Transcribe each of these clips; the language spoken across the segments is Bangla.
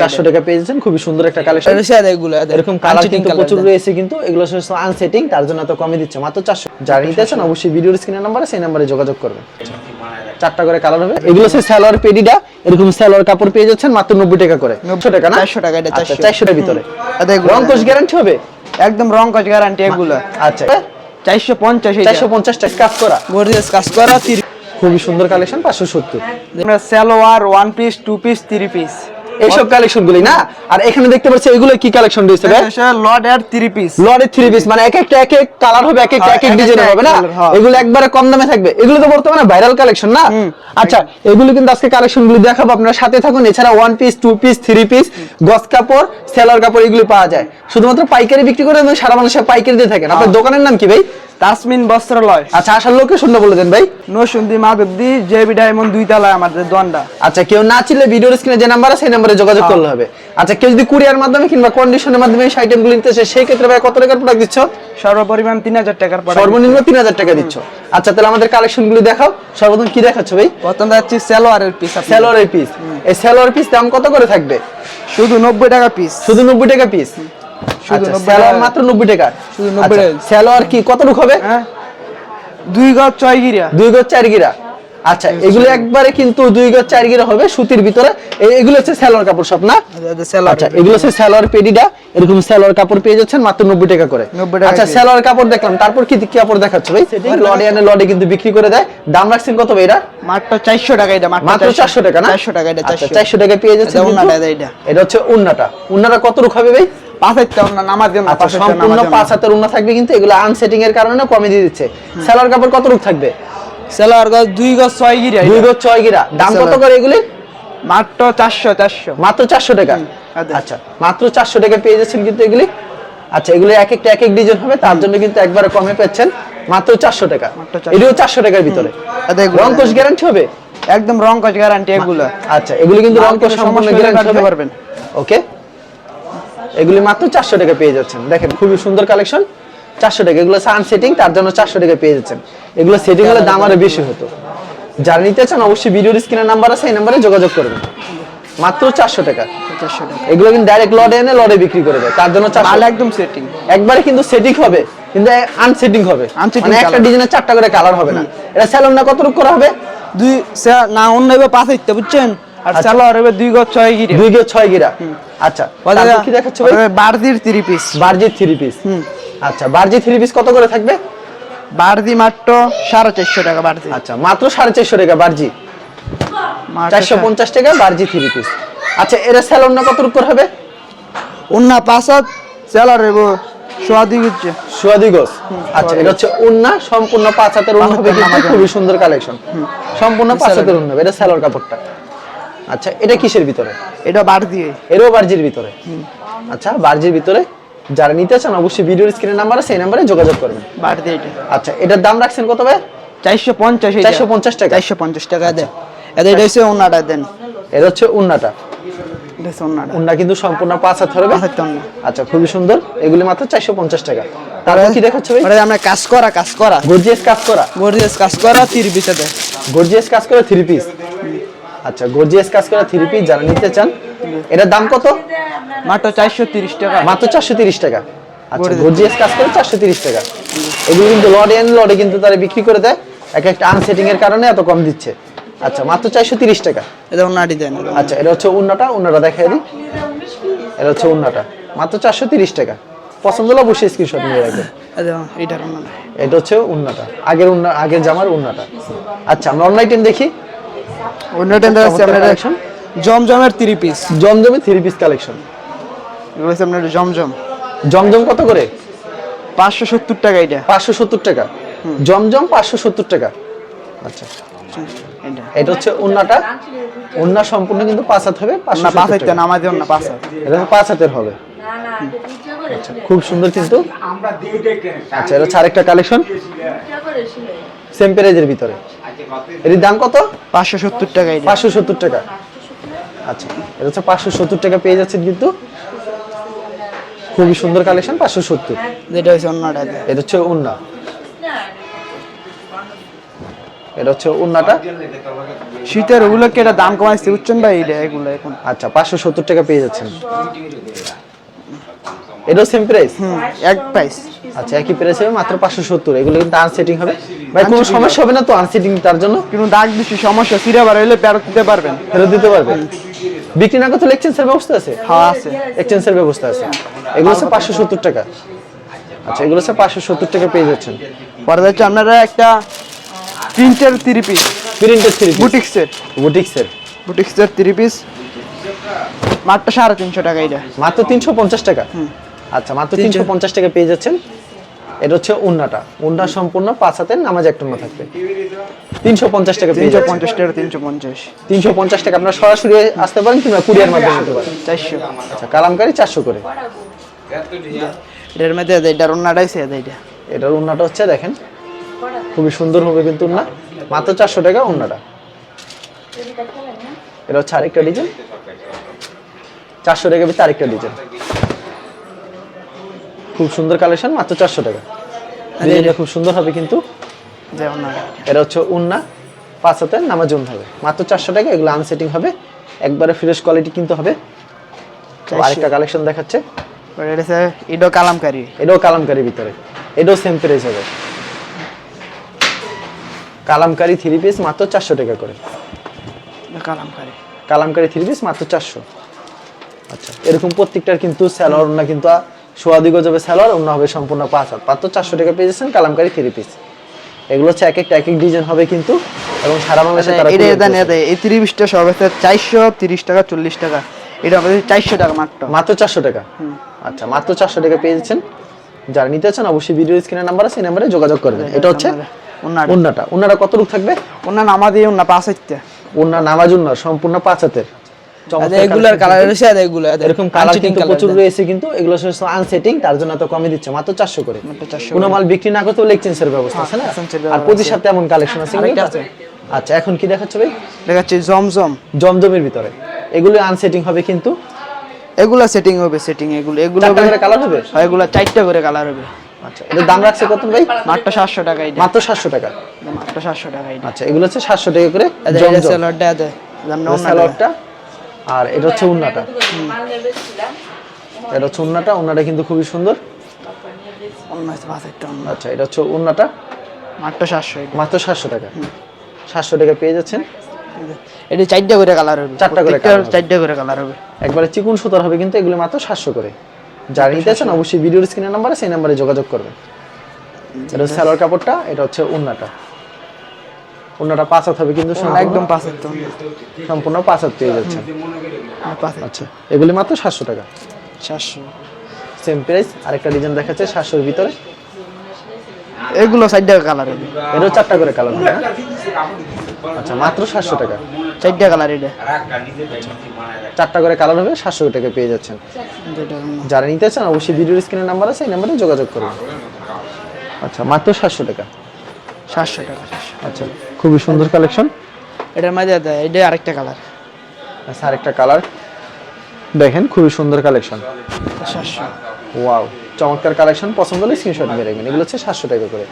চারশো টাকা পেয়ে যাচ্ছেন খুবই সুন্দর একটা কালেকশন এগুলো এরকম কালার কিন্তু প্রচুর রয়েছে কিন্তু এগুলো আনসেটিং তার জন্য এত কমে দিচ্ছে। মাত্র চারশো। যারা নিতে চান অবশ্যই ভিডিওর নাম্বারে সেই নাম্বারে যোগাযোগ করবেন। চারটা করে কালার হবে। এগুলো হচ্ছে স্যালোয়ার পেডিটা এরকম স্যালোয়ার কাপড় পেয়ে যাচ্ছেন মাত্র নব্বই টাকা করে। নব্বই টাকা না? 400 টাকা, এটা 400 টাকার ভিতরে। রং গ্যারান্টি হবে? একদম রং কাজ গ্যারান্টি এগুলো। আচ্ছা। চারশো পঞ্চাশ চারশো পঞ্চাশ টাকা কাজ করা। গর্জিয়াস কাজ করা খুবই সুন্দর কালেকশন পাঁচশো সত্তর। আমরা salwar one piece two piece three piece এইসব কালেকশন গুলি না? আর এখানে দেখতে পাচ্ছি এগুলো কি কালেকশন রয়েছে আর থ্রি পিস লরের থ্রি পিস মানে এক একটা এক এক কালার হবে এক একটা হ্যাঁ, এক এক ডিজাইন হবে না? হ্যাঁ। এগুলো একবারে কম দামে থাকবে। এগুলো তো বর্তমানে ভাইরাল কালেকশন না? আচ্ছা এগুলো কিন্তু আজকে কালেকশনগুলো দেখাবো আপনারা। সাথে থাকুন এছাড়া one piece two piece three piece গস কাপড় সেলার কাপড় এগুলো পাওয়া যায়। শুধুমাত্র পাইকারি বিক্রি করে এবং সারা মানুষের পাইকারি দিয়ে থাকেন। আপনার দোকানের নাম কি ভাই? তাসমিন বস্ত্রালয়। আচ্ছা আসার লোকেশনটা বলে দেন ভাই। নসুন্দি মাধবদি জেবি ডায়মন্ড দুই তলায় আমাদের দোয়ানটা। আচ্ছা কেউ না চিনলে ভিডিওর স্ক্রিনে যে নাম্বার আছে সেই নাম্বারে যোগাযোগ হ্যাঁ। করলে হবে। আচ্ছা কেউ যদি কুরিয়ার মাধ্যমে কিংবা কন্ডিশনের মাধ্যমে এই আইটেমগুলো নিতে চায় সেই ক্ষেত্রে ভাই কত টাকার প্রোডাক্ট দিচ্ছ? সর্বপরিমাণ তিন হাজার টাকার পর সর্বনিম্ন তিন হাজার টাকা দিচ্ছ। আচ্ছা তাহলে আমাদের কালেকশনগুলো দেখাও। সর্বপ্রথম কি দেখাচ্ছ ভাই? প্রথম যাচ্ছি সালোয়ারের পিস স্যালোয়ারের পিস এই স্যালোয়ার পিস দাম কত করে থাকবে? শুধু নব্বই টাকা পিস শুধু নব্বই টাকা পিস শুধু 90 টাকা। মাত্র নব্বই টাকা। শুধু 90 টাকা। স্যালোয়ার কি কতটুক হবে? হ্যাঁ। দুই গজ ছয় গিরা। দুই গজ চার গিরা। আচ্ছা এগুলো একবারে কিন্তু দুই গজ চার গিরা হবে সুতির ভিতরে। এগুলো হচ্ছে স্যালোয়ার কাপড় সব না? আচ্ছা এগুলো হচ্ছে স্যালোয়ার পেডিটা এরকম স্যালোয়ার কাপড় পেয়ে যাচ্ছেন মাত্র নব্বই টাকা করে। আচ্ছা। স্যালোয়ার কাপড় দেখলাম। তারপর কি কি কাপড় দেখাচ্ছ ভাই? লডে আনে লডে কিন্তু বিক্রি করে দেয়। দাম রাখছেন কত ভাই এটা? মাত্র চারশো টাকা এটা মাত্র চারশো। টাকা না? চারশো টাকা এটা আচ্ছা, চারশো। টাকা পেয়ে যাচ্ছে। এটা হচ্ছে উন্নাটা উন্নাটা কত রুখ হবে ভাই? পাঁচ হাজার টাকা নামাজ দিও না আচ্ছা সম্পূর্ণ পাঁচ হাতের উন্না থাকবে কিন্তু এগুলো আনসেটিং এর কারণে কমে দিয়ে দিচ্ছে। স্যালোয়ার কাপড় কত রুখ থাকবে? সালোয়ার গজ দুই গজ ছয় গিরা দুই গজ ছয় গিরা। দাম কত করে এগুলি? মাত্র চারশো চারশো। মাত্র চারশো টাকা? আচ্ছা। মাত্র চারশো টাকা পেয়ে যাচ্ছেন কিন্তু এগুলি? আচ্ছা এগুলো এক একটা এক এক ডিজাইন হবে তার জন্য কিন্তু একবারে কমে পাচ্ছেন মাত্র চারশো টাকা। এটিও চারশো। টাকার ভিতরে। রং কোষ গ্যারান্টি হবে? একদম রং কাজ গ্যারান্টি এগুলো। আচ্ছা এগুলি কিন্তু রং কোষ সম্পূর্ণ গ্যারান্টি পারবেন। ওকে এগুলি মাত্র চারশো টাকা পেয়ে যাচ্ছেন। দেখেন খুবই সুন্দর কালেকশন চারশো টাকা এগুলো সান সেটিং তার জন্য চারশো টাকা পেয়ে যাচ্ছেন। এগুলো সেটিং হলে দাম আরও বেশি হতো। যারা নিতে চান অবশ্যই ভিডিওর স্ক্রিনের নাম্বার আছে এই নাম্বারে যোগাযোগ করবেন। মাত্র চারশো টাকা। এগুলো কিন্তু ডাইরেক্ট লডে এনে লডে বিক্রি করে দেয়। তার জন্য মাল একদম সেটিং একবারে কিন্তু সেটিং হবে কিন্তু আনসেটিং হবে। Unsetting মানে একটা। ডিজাইনের চারটা করে কালার হবে না। এটা স্যালন না কতটুকু করা হবে? দুই না অন্য পাঁচ হাজার বুঝছেন? আর দুই গজ ছয় গিরা। গিরা। আচ্ছা কি দেখাচ্ছ ভাই? বারদির থ্রি পিস বারজি থ্রি পিস আচ্ছা বারজি থ্রি পিস কত করে থাকবে? বারদি মাত্র সাড়ে চারশো টাকা বারদি আচ্ছা মাত্র সাড়ে চারশো টাকা বারজি। মাত্র চারশো সা- পঞ্চাশ টাকা বারজি থ্রি পিস আচ্ছা এর না করে হবে? অন্য পাঁচ হাত সালোয়ার এবার সোয়া দুই গজ সুয়াদি গোস। আচ্ছা এটা হচ্ছে উন্না সম্পূর্ণ পাঁচ হাতের উন্না হবে খুবই সুন্দর কালেকশন সম্পূর্ণ পাঁচ হাতের উন্না এটা স্যালোর কাপড়টা। আচ্ছা এটা কিসের ভিতরে? এটা বারদি এরও বার্জির ভিতরে? আচ্ছা বার্জির ভিতরে যারা নিতে চান অবশ্যই ভিডিওর স্ক্রিনের নাম্বার আছে সেই নাম্বারে যোগাযোগ করবেন। বারদি এটা। আচ্ছা এটার দাম রাখছেন কত ভাই? চারশো পঞ্চাশ চারশো পঞ্চাশ টাকা। চারশো পঞ্চাশ টাকা দেন। এটা এটা হচ্ছে অন্যটা দেন। এটা হচ্ছে উন্নাটা। উন্না কিন্তু সম্পূর্ণ পাঁচ হাত হবে। আচ্ছা খুবই সুন্দর। এগুলি মাত্র চারশো পঞ্চাশ টাকা। তারপর কি দেখাচ্ছে ভাই? আমরা কাজ করা কাজ করা। গর্জিয়াস কাজ করা। গর্জিয়াস কাজ করা তিরিশ পিসে গর্জিয়াস কাজ করা থ্রি পিস আচ্ছা গর্জিয়াস কাজ করা থ্রি পিস যারা নিতে চান এটার দাম কত? মাত্র চারশো তিরিশ টাকা। মাত্র চারশো তিরিশ টাকা। আচ্ছা গর্জিয়াস কাজ করে চারশো তিরিশ টাকা। এগুলো কিন্তু লডে এন লডে কিন্তু তারা বিক্রি করে দেয়। এক একটা আনসেটিং এর কারণে এত কম দিচ্ছে। আচ্ছা মাত্র চারশো তিরিশ টাকা। এটা অন্যটি দেন আচ্ছা এটা হচ্ছে উন্নাটা উন্নাটা দেখাই দিই। এটা হচ্ছে উন্নাটা। মাত্র চারশো তিরিশ টাকা। পছন্দ হলে অবশ্যই স্ক্রিনশট নিয়ে রাখবেন। এটা এটা হচ্ছে উন্নাটা। আগের উন্না আগের জামার উন্নাটা। আচ্ছা আমরা অনলাইন দেখি। আপনার কালেকশন জমজমের থ্রি পিস জমজমে থ্রি পিস কালেকশন এগুলো হচ্ছে আপনার জমজম। জমজম কত করে? পাঁচশো সত্তর টাকা এটা। পাঁচশো সত্তর টাকা। জমজম পাঁচশো সত্তর টাকা। আচ্ছা। এটা। হচ্ছে উন্নাটা। উন্না সম্পূর্ণ কিন্তু পাঁচ হাত হবে পাঁচশো না পাঁচ সত্তর হাজার টাকা। নামাজ না পাঁচ হাজার এটা পাঁচ হাতের হবে। খুব সুন্দর কিন্তু। আচ্ছা এটা হচ্ছে আরেকটা কালেকশন সেম প্রাইজের ভিতরে। এর দাম কত? পাঁচশো সত্তর টাকা পাঁচশো সত্তর টাকা। আচ্ছা এটা হচ্ছে পাঁচশো সত্তর টাকা পেয়ে যাচ্ছেন কিন্তু। খুবই সুন্দর কালেকশন পাঁচশো সত্তর। যেটা হচ্ছে অন্যটা এটা হচ্ছে উন্না এটা হচ্ছে উন্নাটা শীতের ওগুলো কি এটা দাম কমাইছে বুঝছেন ভাই? এটা এগুলো এখন। আচ্ছা পাঁচশো সত্তর টাকা পেয়ে যাচ্ছেন। এটাও সেম প্রাইস এক প্রাইস আচ্ছা একই প্রাইস হবে মাত্র পাঁচশো সত্তর। এগুলো কিন্তু আনসেটিং হবে। ভাই কোনো সমস্যা হবে না তো আনসেটিং তার জন্য? কিন্তু দাগ বেশি সমস্যা। সিরা বার হইলে ফেরত দিতে পারবেন। ফেরত দিতে পারবে বিক্রি না করতে এক্সচেঞ্জের ব্যবস্থা আছে? হ্যাঁ আছে। এক্সচেঞ্জের ব্যবস্থা আছে। এগুলো হচ্ছে পাঁচশো সত্তর টাকা। আচ্ছা এগুলো হচ্ছে পাঁচশো সত্তর টাকা পেয়ে যাচ্ছেন। পরে যাচ্ছে আপনারা একটা প্রিন্টের থ্রি পিস প্রিন্টেড থ্রি বুটিক্সের বুটিক্সের বুটিক্সের থ্রি পিস মাত্র সাড়ে তিনশো টাকা এটা মাত্র তিনশো পঞ্চাশ টাকা। আচ্ছা মাত্র তিনশো পঞ্চাশ টাকা পেয়ে যাচ্ছেন। এটা হচ্ছে উন্নাটা। উন্না সম্পূর্ণ পাঁচ হাতের নামাজ উন্না থাকবে। তিনশো পঞ্চাশ টাকা তিনশো পঞ্চাশ টাকা তিনশো পঞ্চাশ। তিনশো পঞ্চাশ টাকা আপনারা সরাসরি আসতে পারেন কিংবা কুরিয়ার মাধ্যমে নিতে পারেন। চারশো। আচ্ছা কালামকারি চারশো করে। এটার মধ্যে এটার অন্যটাই সে এটা। এটার উন্নাটা হচ্ছে দেখেন খুবই সুন্দর হবে কিন্তু উন্না। মাত্র চারশো টাকা উন্নাটা। এটা হচ্ছে আরেকটা ডিজাইন। চারশো টাকা ভিতরে আরেকটা ডিজাইন। খুব সুন্দর কালেকশন মাত্র চারশো টাকা। ডিজাইনটা খুব সুন্দর হবে কিন্তু। এটা হচ্ছে উন্না পাঁচ হাতের নামাজ উন হবে। মাত্র চারশো টাকা এগুলো আনসেটিং হবে। একবারে ফ্রেশ কোয়ালিটি কিন্তু হবে। আরেকটা কালেকশন দেখাচ্ছে। এটা এটাও কালামকারি। এটাও কালামকারির ভিতরে। এটাও সেম প্রাইস হবে। কালামকারি থ্রি পিস মাত্র চারশো টাকা করে। কালামকারি। কালামকারি থ্রি পিস মাত্র চারশো। আচ্ছা এরকম প্রত্যেকটার কিন্তু স্যালোয়ার ওনা কিন্তু সোয়াদি গজবে স্যালোয়ার অন্য হবে সম্পূর্ণ পাঁচ হাত। মাত্র চারশো টাকা পেয়ে যাচ্ছেন কালামকারি থ্রি পিস এগুলো হচ্ছে এক একটা এক এক ডিজাইন হবে কিন্তু এবং সারা বাংলাদেশে তারা এটা দেন এই তিরিশ পিসটা সব চারশো তিরিশ টাকা চল্লিশ টাকা। এটা আমাদের চারশো টাকা মাত্র। মাত্র চারশো টাকা? আচ্ছা মাত্র চারশো টাকা পেয়ে যাচ্ছেন। যারা নিতে চান অবশ্যই ভিডিও স্ক্রিনের নাম্বার আছে এই নাম্বারে যোগাযোগ করবেন। এটা হচ্ছে উন্নাটা। উন্নাটা। কত রূপ থাকবে? অন্য নামা দিয়ে অন্য পাঁচ হাতে উন্না নামাজ উন্না সম্পূর্ণ পাঁচ হাতের। এগুলার কালার রয়েছে আর এগুলো এরকম কালার কিন্তু প্রচুর রয়েছে কিন্তু এগুলো আনসেটিং তার জন্য এত কমে দিচ্ছে মাত্র চারশো করে। কোনো মাল বিক্রি না করতে এক্সচেঞ্জের ব্যবস্থা আছে না? আর প্রতি সপ্তাহে এমন কালেকশন আছে আরেকটা এগুলো? আছে। আচ্ছা এখন কি দেখাচ্ছে ভাই? দেখাচ্ছি জমজম। জমজমের ভিতরে। এগুলো আনসেটিং হবে কিন্তু? এগুলা সেটিং হবে সেটিং এগুলো এগুলো করে কালার হবে? আর এগুলা চারটা করে কালার হবে। আচ্ছা দাম রাখছে কত ভাই? মাত্র সাতশো টাকা এটা। মাত্র সাতশো টাকা। মাত্র সাতশো টাকা এটা। আচ্ছা এগুলো হচ্ছে সাতশো টাকা করে জমজম। স্যালাডটা আছে স্যালাডটা আর এটা হচ্ছে উন্নাটা। এটা হচ্ছে উন্নাটা উন্নাটা কিন্তু খুবই সুন্দর। আচ্ছা এটা হচ্ছে উন্নাটা। মাত্র সাতশো মাত্র সাতশো টাকা। সাতশো টাকা পেয়ে যাচ্ছেন। এটা চারটা করে কালার হবে। চারটা করে চারটা করে কালার হবে। একবারে চিকুন সুতার হবে কিন্তু এগুলো মাত্র সাতশো করে। যারা নিতে চান অবশ্যই ভিডিওর স্ক্রিনের নাম্বারে সেই নাম্বারে যোগাযোগ করবেন। এটা হচ্ছে সালোয়ার কাপড়টা এটা হচ্ছে উন্নাটা। উন্নাটা পাঁচ হাত হবে কিন্তু একদম পাঁচ একটা সম্পূর্ণ পাঁচ হাত পেয়ে যাচ্ছে। আচ্ছা এগুলি মাত্র সাতশো টাকা। সাতশো। সেম প্রাইস আরেকটা ডিজাইন দেখাচ্ছে সাতশোর ভিতরে। এগুলো চারটা কালার এটাও চারটা করে কালার হবে আচ্ছা মাত্র সাতশো টাকা। চারটা কালার এটা। চারটা করে কালার হবে সাতশো টাকা পেয়ে যাচ্ছেন। যারা নিতে চান অবশ্যই ভিডিওর স্ক্রিনের নাম্বার আছে এই নাম্বারে যোগাযোগ করুন। আচ্ছা মাত্র সাতশো টাকা। সাতশো টাকা আচ্ছা। খুবই সুন্দর কালেকশন এটার মাঝে এটা আরেকটা কালার আচ্ছা আরেকটা কালার দেখেন খুবই সুন্দর কালেকশন ওয়াও চমৎকার কালেকশন পছন্দ হলে স্ক্রিনশট মেরে রাখবেন এগুলো হচ্ছে সাতশো টাকা করে।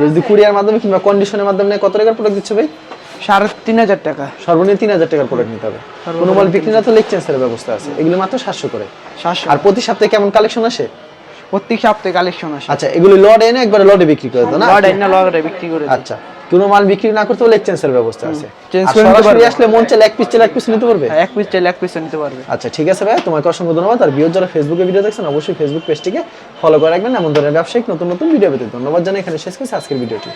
যদি কুরিয়ার মাধ্যমে কিংবা কন্ডিশনের মাধ্যমে কত টাকার প্রোডাক্ট দিচ্ছে ভাই? সাড়ে তিন হাজার টাকা। সর্বনিম্ন তিন হাজার টাকার প্রোডাক্ট নিতে হবে। কোনো মাল বিক্রি না তো এক্সচেঞ্জের ব্যবস্থা আছে। এগুলো মাত্র সাতশো করে। সাতশো। আর প্রতি সপ্তাহে কেমন কালেকশন আসে? প্রত্যেক সপ্তাহে কালেকশন আসে। আচ্ছা এগুলো লড এনে একবার লডে বিক্রি করে দাও না? লড এনে লগে বিক্রি করে। আচ্ছা কোনো মাল বিক্রি না করতে হলে এক্সচেঞ্জের ব্যবস্থা আছে। চেঞ্জ করে সরাসরি। আসলে মন চাইলে এক পিস চাইলে এক পিস নিতে পারবে? হ্যাঁ, এক পিস চাইলে এক পিস নিতে পারবে। আচ্ছা ঠিক আছে ভাই তোমাকে অসংখ্য ধন্যবাদ। আর বিয়োর যারা ফেসবুকে ভিডিও দেখছেন অবশ্যই ফেসবুক পেজটিকে ফলো করে রাখবেন। এমন ধরনের ব্যবসায়িক নতুন নতুন ভিডিও পেতে ধন্যবাদ জানাই। এখানে শেষ করছি আজকের ভিডিওটি